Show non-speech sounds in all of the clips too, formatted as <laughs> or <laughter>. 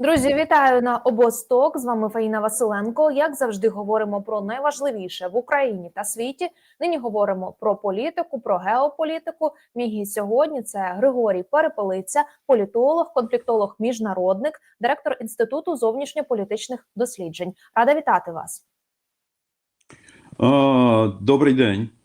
Друзі, вітаю на обосток. З вами Фаїна Василенко. Як завжди, говоримо про найважливіше в Україні та світі. Нині говоримо про політику, про геополітику. Мій гість сьогодні це Григорій Перепелиця, політолог, конфліктолог, міжнародник, директор інституту зовнішньополітичних досліджень. Рада вітати вас. Добрий день.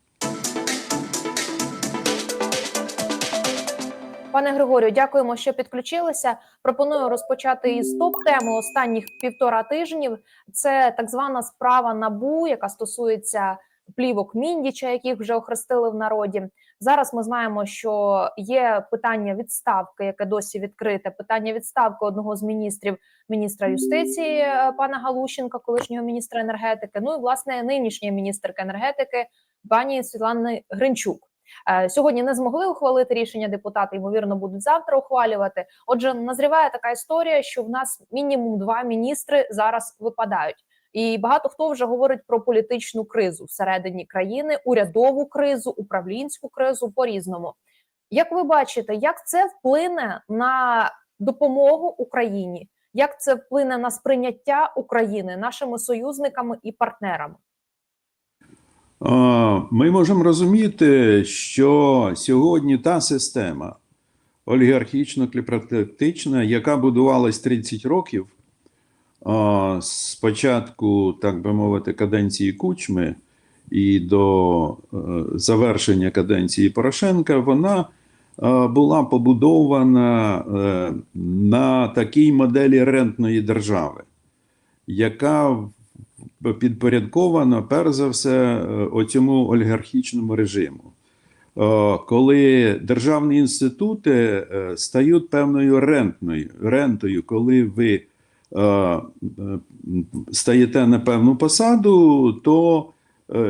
Пане Григорію, дякуємо, що підключилися. Пропоную розпочати із топ теми останніх півтора тижнів. Це так звана справа набу, яка стосується плівок Міндіча, яких вже охрестили в народі. Зараз ми знаємо, що є питання відставки, яке досі відкрите. Питання відставки одного з міністрів міністра юстиції е, пана Галущенка, колишнього міністра енергетики. Ну і власне нинішньої міністерки енергетики пані Світлани Гринчук. Е, Сьогодні не змогли ухвалити рішення депутати, ймовірно, будуть завтра ухвалювати. Отже, назріває така історія, що в нас мінімум два міністри зараз випадають. І багато хто вже говорить про політичну кризу всередині країни, урядову кризу, управлінську кризу по різному. Як ви бачите, як це вплине на допомогу Україні? Як це вплине на сприйняття України нашими союзниками і партнерами? Ми можемо розуміти, що сьогодні та система олігархічно-кліпратична, яка будувалась 30 років з початку, так би мовити, каденції Кучми і до е, завершення каденції Порошенка, вона е, була побудована е, на такій моделі рентної держави, яка підпорядкована перш за все е, оцьому олігархічному режиму. Е, Коли державні інститути е, стають певною рентною, рентою, коли ви стаєте на певну посаду, то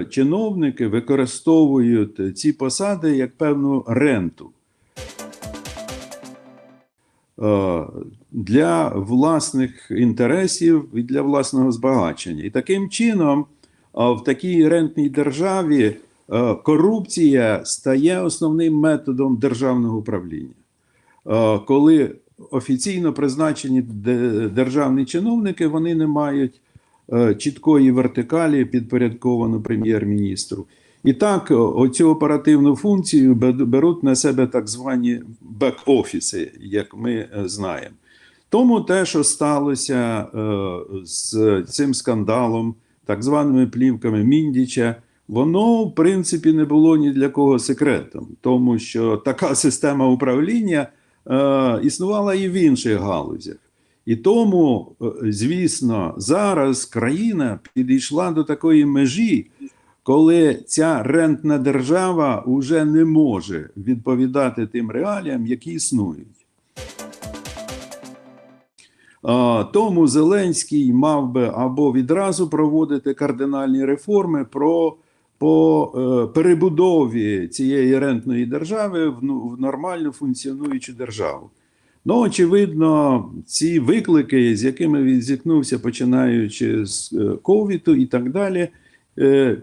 чиновники використовують ці посади як певну ренту. Е, для власних інтересів і для власного збагачення. І таким чином, е, в такій рентній державі е, корупція стає основним методом державного управління. Коли офіційно призначені державні чиновники, вони не мають чіткої вертикалі, підпорядковану прем'єр-міністру. І так, оцю оперативну функцію беруть на себе так звані бек-офіси, як ми е, знаємо. Тому те, що сталося е, з цим скандалом, так званими плівками Міндіча, воно в принципі не було ні для кого секретом, тому що така <laughs> система управління е, існувала і в інших галузях. І тому, звісно, зараз країна підійшла до такої межі, коли ця рентна держава вже не може відповідати тим реаліям, які існують. Тому Зеленський мав би або відразу проводити кардинальні реформи про по е, перебудові цієї рентної держави в, ну, в нормально функціонуючу державу. Ну, очевидно, ці виклики, з якими він зіткнувся, починаючи з е, ковіду і так далі,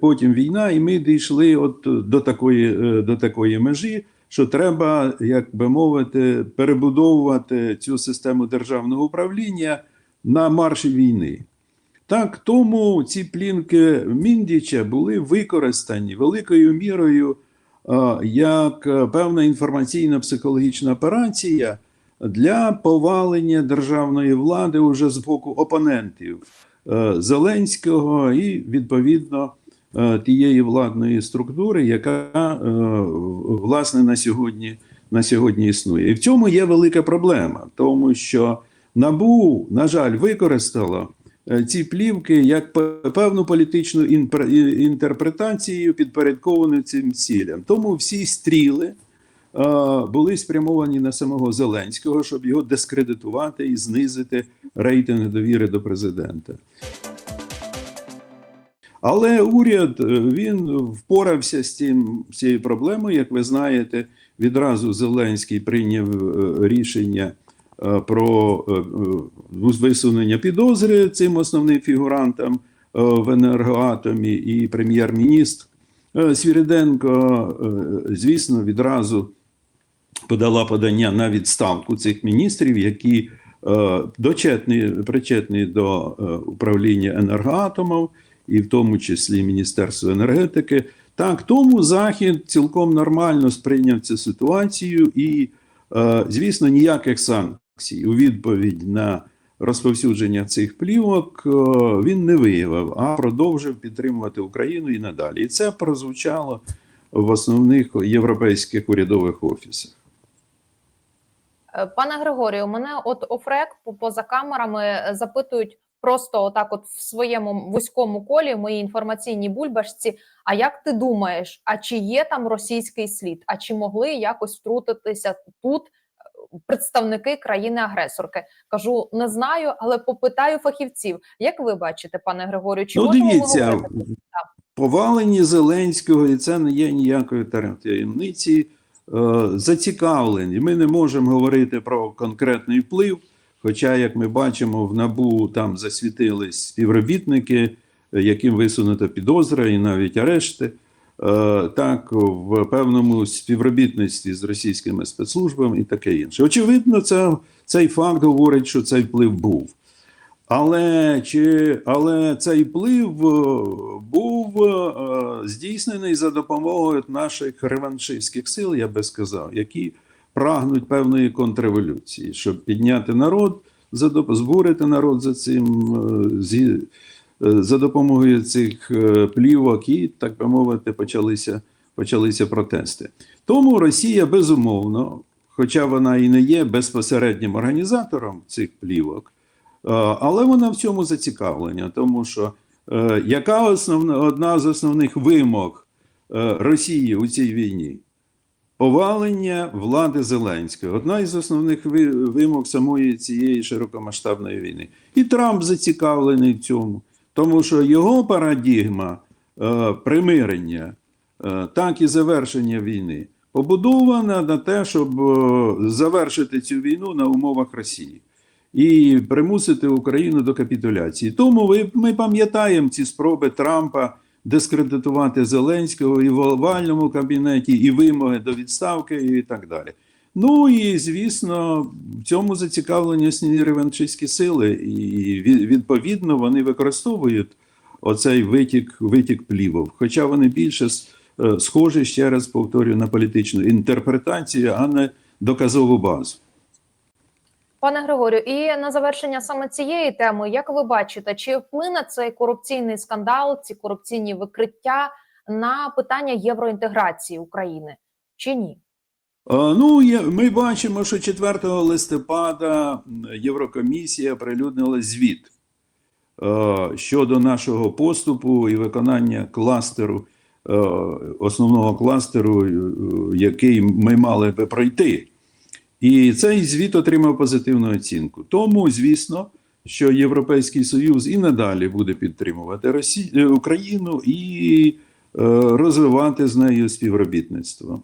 потім війна, і ми дійшли от до такої, е, до такої межі, що треба, як би мовити, перебудовувати цю систему державного управління на марші війни. Так, тому ці плінки Міндіча були використані великою мірою е, як е, певна інформаційно-психологічна операція для повалення державної влади уже з боку опонентів е, Зеленського і відповідно е, тієї владної структури, яка е, власне на сьогодні, на сьогодні існує. І в цьому є велика проблема, тому що НАБУ, на жаль, використало е, ці плівки як пе- певну політичну інтерпретацію, підпорядковану цим цілям. Тому всі стріли е, були спрямовані на самого Зеленського, щоб його дискредитувати і знизити рейтинг довіри до президента. Але уряд е, він впорався з цим цією проблемою. Як ви знаєте, відразу Зеленський прийняв е, рішення е, про висунення підозри цим основним фігурантам в енергоатомі і прем'єр-міністр Свіриденко, звісно, відразу подала подання на відставку цих міністрів, які е, дочетний, причетний до е, управління енергоатомом, і в тому числі Міністерство енергетики. Так, тому Захід цілком нормально сприйняв цю ситуацію, і, е, звісно, ніяких санкцій у відповідь на розповсюдження цих плівок він не виявив, а продовжив підтримувати Україну і надалі. І це прозвучало в основних європейських урядових офісах. Е, Пане Григорію, мене от офрек по- поза камерами е, запитують просто отак, от в своєму вузькому колі, в моїй інформаційній бульбашці. А як ти думаєш, а чи є там російський слід? А чи могли якось втрутитися тут е, представники країни-агресорки? Кажу, не знаю, але попитаю фахівців. Як ви бачите, пане Григорію, чи ну, можемо ми дивіться, говорити? повалені Зеленського, і це не є ніякої таємниці. Е, Зацікавлені. Ми не можемо говорити про конкретний вплив. Хоча, як ми бачимо, в набу там засвітились співробітники, яким висунута підозра і навіть арешти. Е, Так, в певному співробітництві з російськими спецслужбами і таке інше. Очевидно, це, цей факт говорить, що цей вплив був. Але, чи, але цей вплив е, був е, здійснений за допомогою наших реваншистських сил, я би сказав, які прагнуть певної контрреволюції, щоб підняти народ, збурити народ за цим е, за допомогою цих плівок, і так би мовити, почалися, почалися протести. Тому Росія безумовно, хоча вона і не є безпосереднім організатором цих плівок. Е, Але вона в цьому зацікавлена, тому що е, яка основна одна з основних вимог е, Росії у цій війні? Повалення влади Зеленського. Одна із основних вимог самої цієї широкомасштабної війни. І Трамп зацікавлений в цьому, тому що його парадігма е, примирення, е, так і завершення війни побудована на те, щоб е, завершити цю війну на умовах Росії і примусити Україну до капітуляції. Тому ви, ми пам'ятаємо ці спроби Трампа дискредитувати Зеленського і в овальному кабінеті, і вимоги до відставки, і так далі. Ну і звісно, в цьому зацікавлені реваншистські сили, і відповідно вони використовують оцей витік, витік плівок. Хоча вони більше е, схожі, ще раз повторюю, на політичну інтерпретацію, а не доказову базу. Пане Григорію, і на завершення саме цієї теми, як ви бачите, чи вплине цей корупційний скандал, ці корупційні викриття на питання євроінтеграції України чи ні? Е, Ну, ми бачимо, що 4 листопада Єврокомісія прилюднила звіт е, щодо нашого поступу і виконання кластеру, е, основного кластеру, який ми мали би пройти. І цей звіт отримав позитивну оцінку. Тому, звісно, що Європейський Союз і надалі буде підтримувати Росі... е, Україну і е, розвивати з нею співробітництво.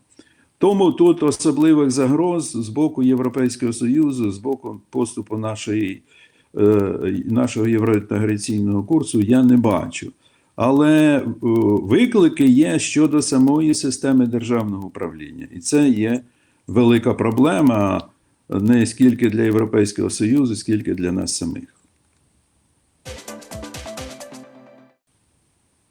Тому тут особливих загроз з боку Європейського Союзу, з боку поступу нашої, е, нашого євроінтеграційного курсу я не бачу. Але е, виклики є щодо самої системи державного управління. І це є велика проблема не скільки для Європейського Союзу, скільки для нас самих.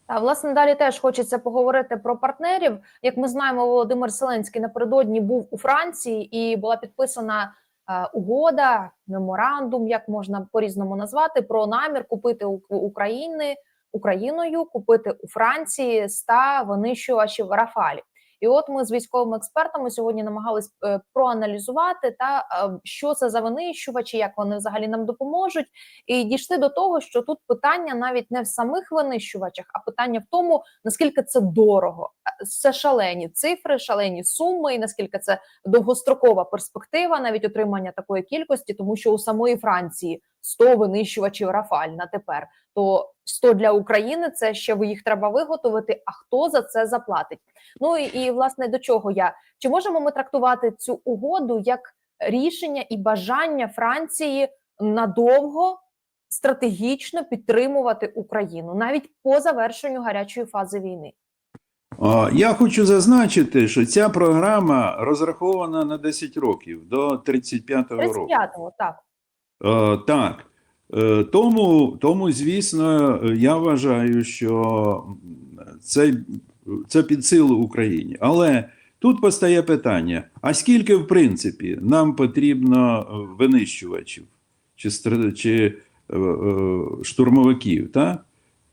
Та власне далі теж хочеться поговорити про партнерів. Як ми знаємо, Володимир Зеленський напередодні був у Франції і була підписана е, угода, меморандум, як можна по-різному назвати, про намір купити України Україною, купити у Франції ста винищувачів Рафалі. І от ми з військовими експертами сьогодні намагались е, проаналізувати та е, що це за винищувачі, як вони взагалі нам допоможуть, і дійшли до того, що тут питання навіть не в самих винищувачах, а питання в тому, наскільки це дорого. Е, Це шалені цифри, шалені суми, і наскільки це довгострокова перспектива, навіть отримання такої кількості, тому що у самої Франції 100 винищувачів Рафаль на тепер. То 100 для України це ще ви їх треба виготовити. А хто за це заплатить? Ну і, і власне до чого я чи можемо ми трактувати цю угоду як рішення і бажання Франції надовго стратегічно підтримувати Україну навіть по завершенню гарячої фази війни? Я хочу зазначити, що ця програма розрахована на 10 років до 35-го року. 35-го, так. Е, так. Е, тому, тому, звісно, я вважаю, що це, це під силу Україні. Але тут постає питання: а скільки, в принципі, нам потрібно е, винищувачів чи, чи штурмовиків? Так?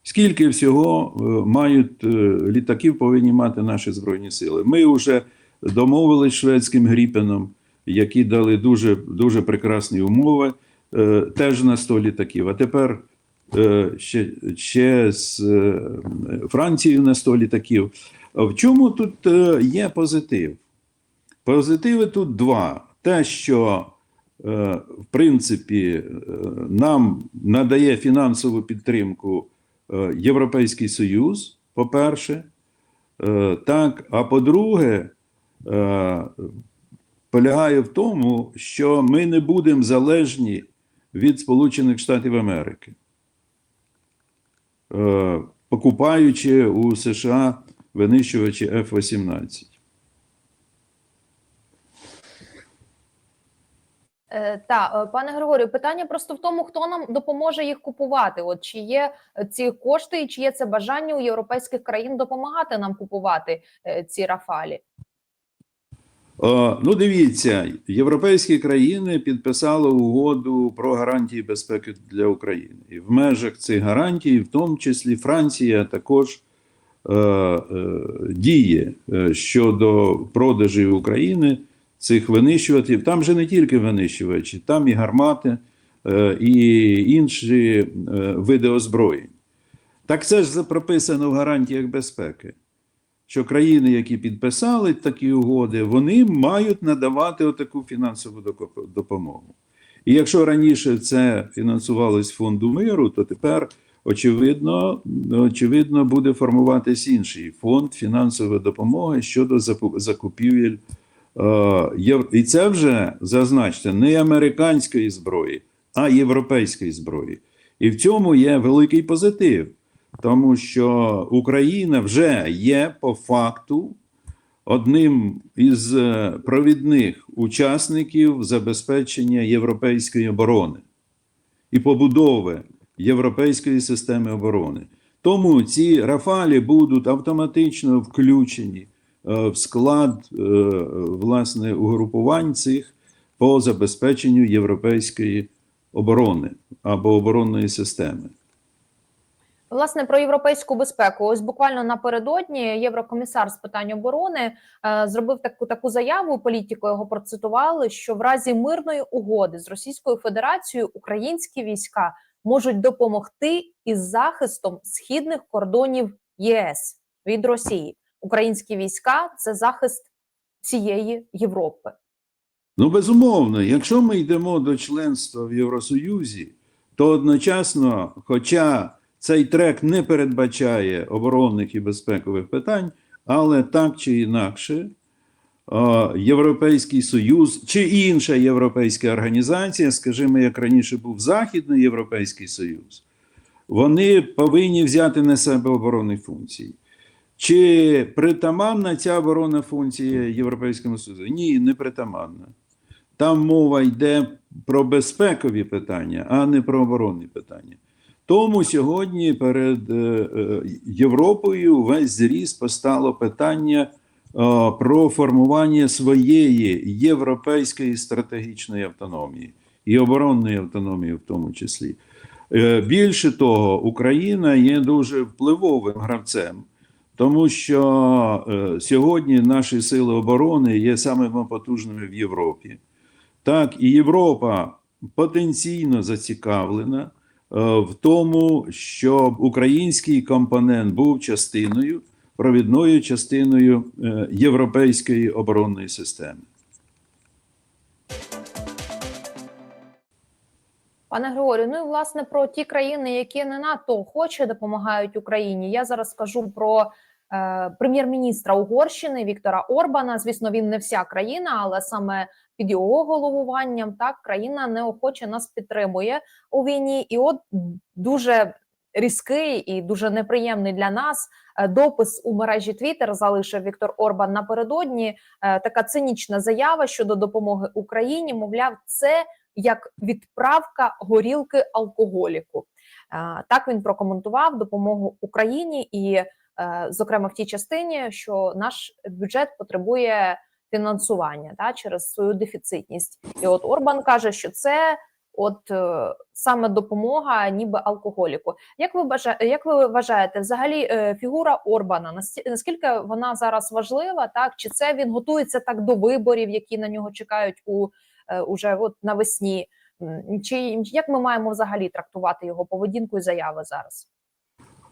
Скільки всього мають літаків повинні мати наші Збройні Сили? Ми вже домовились з шведським Гріпеном, які дали дуже, дуже прекрасні умови, теж на 100 літаків. А тепер е, ще, ще з е, Францією на 100 літаків. В чому тут е, є позитив? Позитиви тут два. Те, що е, в принципі е, нам надає фінансову підтримку е, Європейський Союз, по-перше, Е, так, а по-друге, е, полягає в тому, що ми не будемо залежні від Сполучених Штатів Америки, Е, покупаючи у США винищувачі F-18. Е, Та е, пане Григорію, питання просто в тому, хто нам допоможе їх купувати. От чи є ці кошти, і чи є це бажання у європейських країн допомагати нам купувати ці рафалі? Е, Ну, дивіться, європейські країни підписали угоду про гарантії безпеки для України. І в межах цих гарантій, в тому числі Франція, також е, е, діє е, щодо продажів України цих винищувачів. Там же не тільки винищувачі, там і гармати, е, і інші е, види озброєнь. Так це ж прописано в гарантіях безпеки що країни, які підписали такі угоди, вони мають надавати отаку фінансову допомогу. І якщо раніше це фінансувалось фонду миру, то тепер очевидно, очевидно буде формуватись інший фонд фінансової допомоги щодо закупівель. е, І це вже зазначте не американської зброї, а європейської зброї. І в цьому є великий позитив тому що Україна вже є по факту одним із е, провідних учасників забезпечення європейської оборони і побудови європейської системи оборони. Тому ці рафалі будуть автоматично включені е, в склад е, власне угрупувань цих по забезпеченню європейської оборони або оборонної системи. Власне про європейську безпеку. Ось буквально напередодні єврокомісар з питань оборони е, зробив таку таку заяву. Політико його процитували, що в разі мирної угоди з Російською Федерацією українські війська можуть допомогти із захистом східних кордонів ЄС від Росії. Українські війська це захист всієї Європи. Ну, безумовно, якщо ми йдемо до членства в Євросоюзі, то одночасно, хоча цей трек не передбачає оборонних і безпекових питань, але так чи інакше, Європейський Союз чи інша європейська організація, скажімо, як раніше був Західний Європейський Союз, вони повинні взяти на себе оборонні функції. Чи притаманна ця оборонна функція Європейському Союзу? Ні, не притаманна. Там мова йде про безпекові питання, а не про оборонні питання. Тому сьогодні перед е, е, Європою весь зріс постало питання е, про формування своєї європейської стратегічної автономії і оборонної автономії, в тому числі. Більше того, Україна є дуже впливовим гравцем, тому що сьогодні наші сили оборони є самими потужними в Європі. Так, і Європа потенційно зацікавлена в тому, щоб український компонент був частиною, провідною частиною е, європейської оборонної системи. Пане Григорію, ну і власне про ті країни, які не надто охоче допомагають Україні. Я зараз скажу про е, прем'єр-міністра Угорщини Віктора Орбана. Звісно, він не вся країна, але саме під його головуванням так країна неохоче нас підтримує у війні. І от дуже різкий і дуже неприємний для нас е, допис у мережі Twitter залишив Віктор Орбан напередодні. Е, така цинічна заява щодо допомоги Україні. Мовляв, це як відправка горілки алкоголіку. Е, Так він прокоментував допомогу Україні, і, е, зокрема, в тій частині, що наш бюджет потребує фінансування та через свою дефіцитність. І от Орбан каже, що це от е, саме допомога, ніби алкоголіку. Як ви бажа- як ви вважаєте, взагалі е, фігура Орбана наскільки вона зараз важлива? Так чи це він готується так до виборів, які на нього чекають у е, уже от навесні? Чи як ми маємо взагалі трактувати його поведінку і заяви зараз?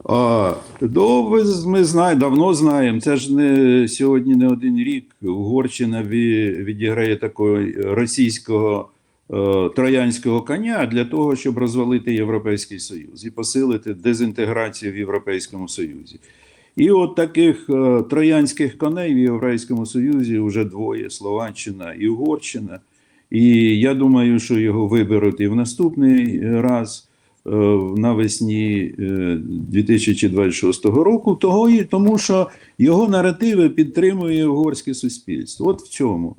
А, ви ми знаємо, давно знаємо. Це ж не сьогодні не один рік. Угорщина ві- відіграє такого російського е, троянського коня для того, щоб розвалити Європейський Союз і посилити дезінтеграцію в Європейському Союзі. І от таких е, троянських коней в Європейському Союзі вже двоє: Словаччина і Угорщина. І я думаю, що його виберуть і в наступний раз е, навесні е, 2026 року, того і тому, що його наративи підтримує угорське суспільство. От в цьому.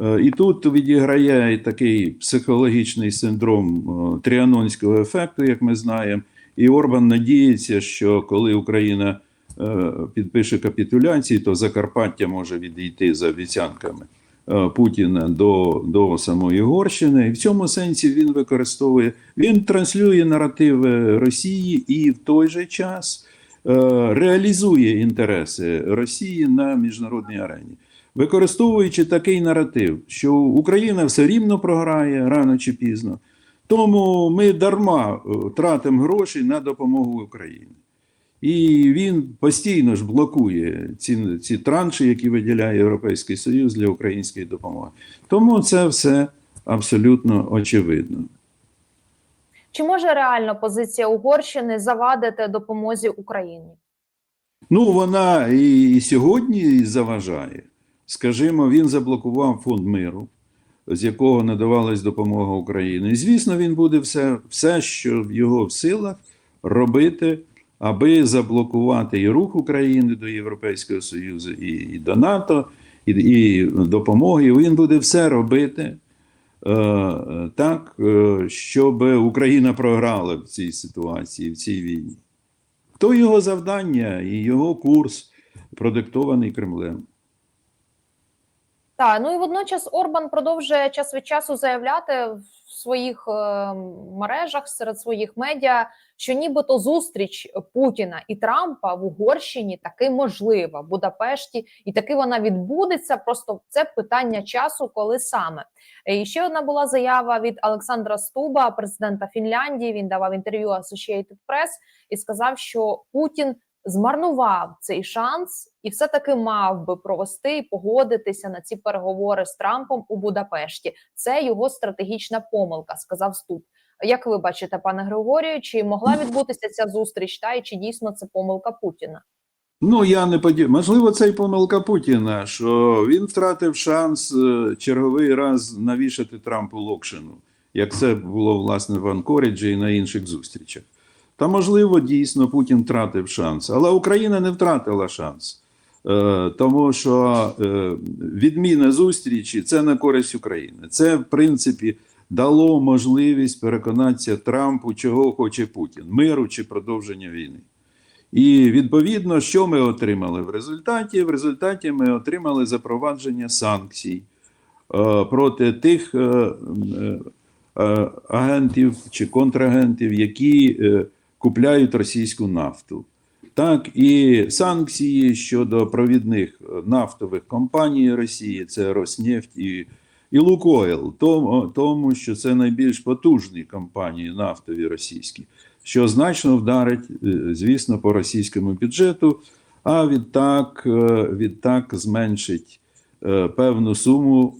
Е, І тут відіграє такий психологічний синдром е, тріанонського ефекту, як ми знаємо. І Орбан надіється, що коли Україна е, підпише капітуляції, то Закарпаття може відійти за обіцянками е, Путіна до, до самої Угорщини. І в цьому сенсі він використовує, він транслює наративи Росії і в той же час е, реалізує інтереси Росії на міжнародній арені. Використовуючи такий наратив, що Україна все рівно програє рано чи пізно, тому ми дарма е, тратимо гроші на допомогу Україні. І він постійно ж блокує ці, ці транші, які виділяє Європейський Союз для української допомоги. Тому це все абсолютно очевидно. Чи може реально позиція Угорщини завадити допомозі Україні? Ну, вона і, і сьогодні заважає. Скажімо, він заблокував фонд миру, з якого надавалась допомога Україні. І, звісно, він буде все, все, що в його в силах робити, аби заблокувати і рух України до Європейського Союзу, і, і до НАТО, і, і допомоги. Він буде все робити е, так, е, щоб Україна програла в цій ситуації, в цій війні. То його завдання і його курс продиктований Кремлем. Так, ну і водночас Орбан продовжує час від часу заявляти в своїх е, мережах серед своїх медіа, що нібито зустріч Путіна і Трампа в Угорщині таки можлива в Будапешті, і таки вона відбудеться. Просто це питання часу, коли саме. Е, І ще одна була заява від Олександра Стуба, президента Фінляндії. Він давав інтерв'ю Associated Press і сказав, що Путін змарнував цей шанс і все таки мав би провести і погодитися на ці переговори з Трампом у Будапешті. Це його стратегічна помилка, сказав Ступ. Як ви бачите, пане Григорію, чи могла відбутися ця зустріч, та і чи дійсно це помилка Путіна? Ну, я не поді... Можливо, це й помилка Путіна, що він втратив шанс е, черговий раз навішати Трампу локшину, як це було власне в Анкоріджі і на інших зустрічах. Та, можливо, дійсно Путін втратив шанс, але Україна не втратила шанс. Е, Тому що е, відміна зустрічі це на користь України. Це, в принципі, дало можливість переконатися Трампу, чого хоче Путін миру чи продовження війни. І відповідно, що ми отримали в результаті? В результаті ми отримали запровадження санкцій е, проти тих агентів чи контрагентів, які купляють російську нафту. Так, і санкції щодо провідних е, нафтових компаній Росії, це Роснефть і, і Лукойл, тому, тому що це найбільш потужні компанії нафтові російські що значно вдарить, е, звісно, по російському бюджету, а відтак, е, відтак зменшить певну суму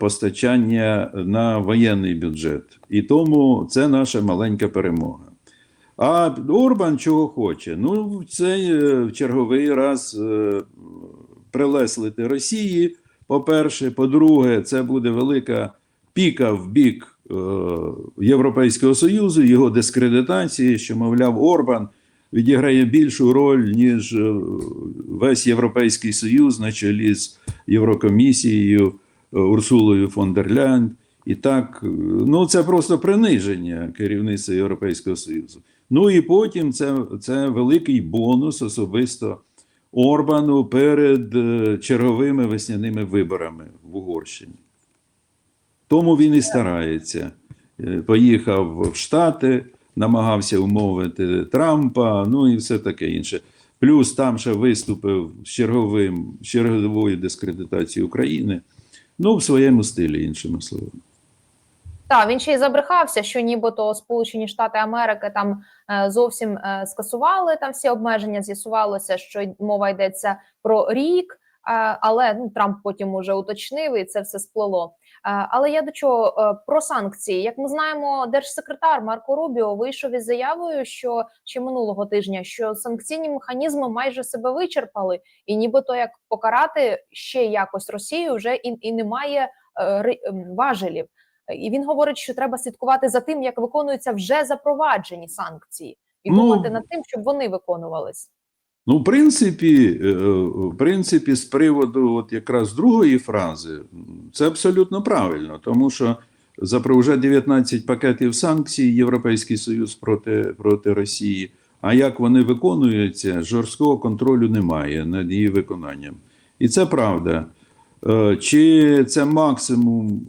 постачання на воєнний бюджет. І тому це наша маленька перемога. А Орбан чого хоче? Ну, це е, в черговий раз е, прилеслити Росії. По-перше, по-друге, це буде велика піка в бік е, Європейського Союзу, його дискредитації, що, мовляв, Орбан відіграє більшу роль, ніж весь Європейський Союз на чолі з Єврокомісією Урсулою фон дер Ляйн І так, ну це просто приниження керівництва Європейського Союзу. Ну і потім це, це великий бонус особисто Орбану перед е, черговими весняними виборами в Угорщині. Тому він і старається. Е, Поїхав в Штати, намагався умовити Трампа, ну і все таке інше. Плюс там ще виступив з черговим, з черговою дискредитацією України. Ну, в своєму стилі, іншими словами. Так, він ще й забрехався, що нібито Сполучені Штати Америки там е, зовсім е, скасували там всі обмеження. З'ясувалося, що мова йдеться про рік, е, але ну Трамп потім уже уточнив і це все сплело. Е, але я до чого про санкції, як ми знаємо, держсекретар Марко Рубіо вийшов із заявою, що ще минулого тижня що санкційні механізми майже себе вичерпали, і нібито як покарати ще якось Росію вже і, і немає важелів. І він говорить, що треба слідкувати за тим, як виконуються вже запроваджені санкції, і Ну, думати над тим, щоб вони виконувались. Ну, в принципі, е, в принципі, з приводу от якраз другої фрази, це абсолютно правильно, тому що запро вже 19 пакетів санкцій Європейський Союз проти, проти Росії. А як вони виконуються, жорсткого контролю немає над її виконанням. І це правда. Е, Чи це максимум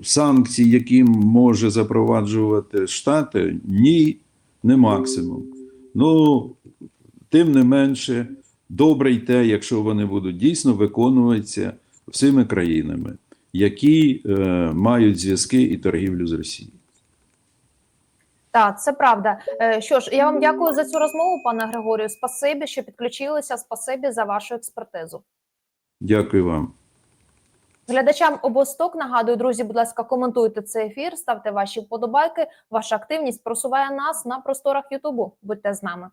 е, санкцій, які може запроваджувати Штати? Ні, не максимум. Ну, тим не менше, добре й те, якщо вони будуть дійсно виконуватися всіми країнами, які е, мають зв'язки і торгівлю з Росією. Так, це правда. Е, Що ж, я вам дякую за цю розмову, пане Григорію. Спасибі, що підключилися. Спасибі за вашу експертизу. Дякую вам. Глядачам обосток нагадую, друзі, будь ласка, коментуйте цей ефір, ставте ваші вподобайки. Ваша активність просуває нас на просторах Ютубу. Будьте з нами.